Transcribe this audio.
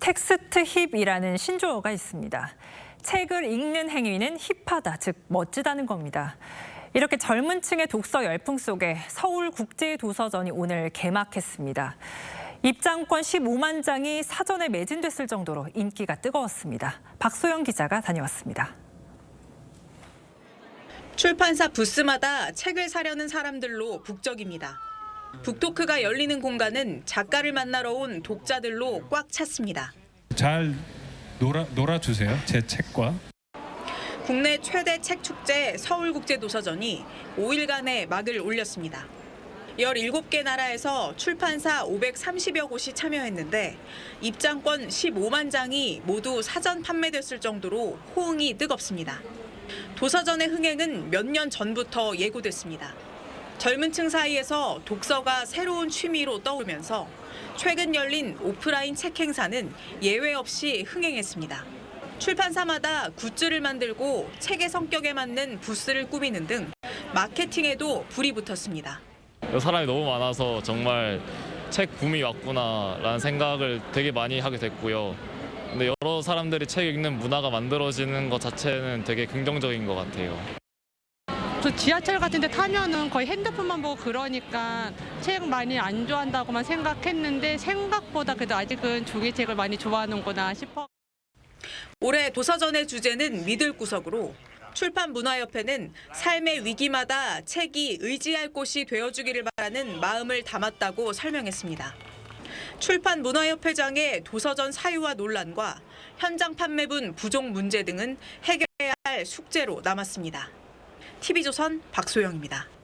텍스트 힙이라는 신조어가 있습니다. 책을 읽는 행위는 힙하다, 즉 멋지다는 겁니다. 이렇게 젊은 층의 독서 열풍 속에 서울국제도서전이 오늘 개막했습니다. 입장권 15만 장이 사전에 매진됐을 정도로 인기가 뜨거웠습니다. 박소영 기자가 다녀왔습니다. 출판사 부스마다 책을 사려는 사람들로 북적입니다. 북토크가 열리는 공간은 작가를 만나러 온 독자들로 꽉 찼습니다. 잘 놀아 놀아주세요. 제 책과. 국내 최대 책 축제 서울국제도서전이 5일간의 막을 올렸습니다. 17개 나라에서 출판사 530여 곳이 참여했는데 입장권 15만 장이 모두 사전 판매됐을 정도로 호응이 뜨겁습니다. 도서전의 흥행은 몇 년 전부터 예고됐습니다. 젊은 층 사이에서 독서가 새로운 취미로 떠오르면서 최근 열린 오프라인 책 행사는 예외 없이 흥행했습니다. 출판사마다 굿즈를 만들고 책의 성격에 맞는 부스를 꾸미는 등 마케팅에도 불이 붙었습니다. 사람이 너무 많아서 정말 책 붐이 왔구나라는 생각을 되게 많이 하게 됐고요. 근데 여러 사람들이 책 읽는 문화가 만들어지는 것 자체는 되게 긍정적인 것 같아요. 저 지하철 같은 데 타면은 거의 핸드폰만 보고 그러니까 책 많이 안 좋아한다고만 생각했는데 생각보다 그래도 아직은 종이책을 많이 좋아하는구나 싶어. 올해 도서전의 주제는 믿을 구석으로 출판문화협회는 삶의 위기마다 책이 의지할 곳이 되어주기를 바라는 마음을 담았다고 설명했습니다. 출판문화협회장의 도서전 사유와 논란과 현장 판매분 부족 문제 등은 해결해야 할 숙제로 남았습니다. TV조선 박소영입니다.